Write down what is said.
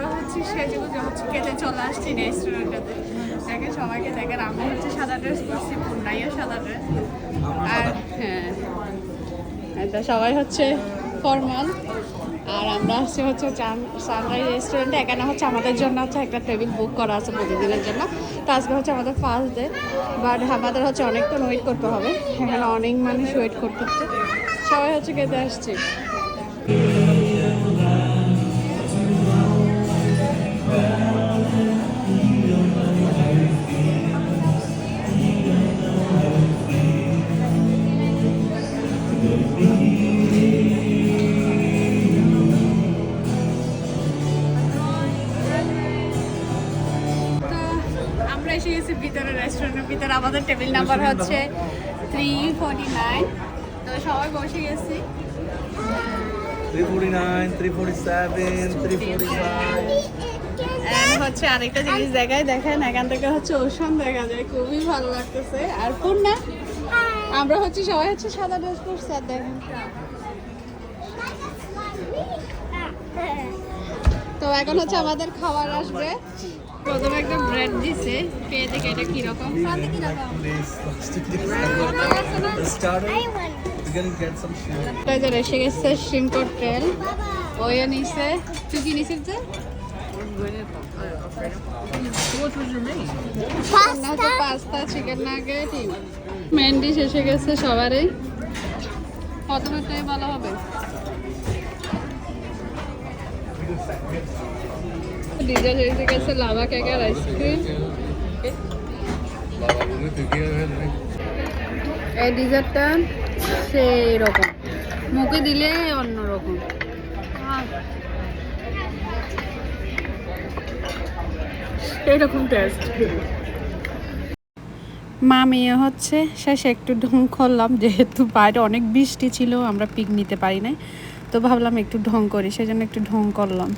আমরা হচ্ছে সেজুগুজে হচ্ছে খেতে চলে আসছি রেস্টুরেন্টটাতে দেখেন সবাইকে দেখেন, আমি হচ্ছে সাদা ড্রেস করছি পূর্ণাইও সাদা ড্রেস আর হ্যাঁ এটা সবাই হচ্ছে ফর্মাল আর আমরা আসছি হচ্ছে সানরাইজ রেস্টুরেন্টে এখানে হচ্ছে আমাদের জন্য হচ্ছে একটা টেবিল বুক করা আছে প্রতিদিনের জন্য। তো আজকে হচ্ছে আমাদের ফার্স্ট ডে বাট আমাদের হচ্ছে অনেকক্ষণ ওয়েট করতে হবে। এখানে অনেক মানুষ ওয়েট করতেছে। সবাই হচ্ছে খেতে আসছে। আমরা এসে গেছি ভিতরে রেস্টুরেন্টের ভিতরে। আমাদের টেবিল নাম্বার হচ্ছে থ্রি ফোর্টি নাইন তো সবাই বসে গেছি। 349, 347, 345. And হচ্ছে আরেকটা জিনিস দেখায় দেখেন এখান থেকে হচ্ছে ওশান দেখা যায়। খুবই ভালো লাগতেছে। আর কোন না আমরা হচ্ছে সবাই হচ্ছে সাদা ড্রেস করছি আর দেখেন। এখন হচ্ছে আমাদের খাবার আসবে। প্রথমে একটা ব্রেড দিছে। পেয়ে দেখে এটা সাথে shrimp. এই যে এসে গেছে নিছে। তুই কি নিছিস যে? Pasta chicken nugget main dish এসে গেছে সবারই। প্রথমেটাই ভালো হবে। ডিজার এসে লাভা কেক আর এই ডিজারটা সেই রকম মুখে দিলে অন্যরকম। এইরকম টেস্ট মা মেয়ে হচ্ছে, শেষে একটু ঢং করলাম, যেহেতু বাইরে অনেক বৃষ্টি ছিল, আমরা পিক নিতে পারি নাই। তো ভাবলাম একটু ঢং করি সেই জন্য একটু ঢং করলাম।